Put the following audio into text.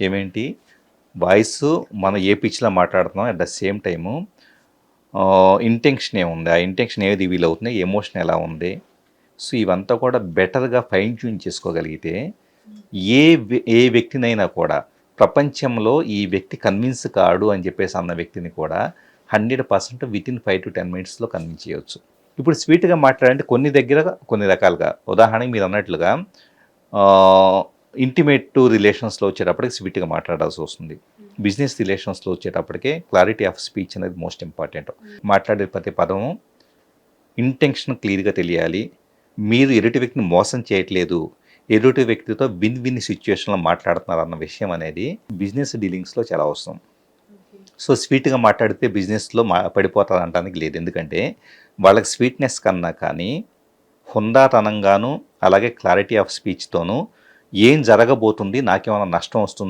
ఏమేంటి? Voice మనం ఏ పిచ్లో మాట్లాడుతున్నాం at the same time. Intention ఏముంది? ఆ ఇంటెన్షన్ ఏది వీల్ అవుతుంది ఎమోషన్ ఎలా ఉంది? సో ఇవంతా కూడా బెటర్గా ఫైన్ ట్యూన్ చేసుకోగలిగితే ఏ వ్య- ఏ వ్యక్తినైనా కూడా ప్రపంచంలో ఈ వ్యక్తి కన్విన్స్ కాడు అని చెప్పేసి అన్న వ్యక్తిని కూడా hundred percent with in five to ten మినిట్స్లో కన్విన్స్ చేయవచ్చు ఇప్పుడు స్వీట్గా మాట్లాడంటే కొన్ని దగ్గర కొన్ని రకాలుగా. ఉదాహరణకి మీరు అన్నట్లుగా ఇంటిమేట్ టు రిలేషన్స్లో వచ్చేటప్పటికి స్వీట్గా మాట్లాడాల్సి వస్తుంది. బిజినెస్ రిలేషన్స్లో వచ్చేటప్పటికే క్లారిటీ ఆఫ్ స్పీచ్ అనేది మోస్ట్ ఇంపార్టెంట్ మాట్లాడే ప్రతి పదము ఇంటెన్షన్ క్లియర్గా తెలియాలి. మీరు ఎదుటి వ్యక్తిని మోసం చేయట్లేదు. ఎదుటి వ్యక్తితో విన్ విన్ సిచ్యువేషన్లో మాట్లాడుతున్నారు అన్న విషయం అనేది బిజినెస్ డీలింగ్స్లో చాలా అవసరం. సో స్వీట్గా మాట్లాడితే బిజినెస్లో మా పడిపోతారు అనడానికి లేదు. ఎందుకంటే వాళ్ళకి స్వీట్నెస్ కన్నా కానీ హుందాతనంగాను అలాగే క్లారిటీ ఆఫ్ స్పీచ్తోనూ ఏం జరగబోతుంది నాకేమైనా నష్టం వస్తుంది?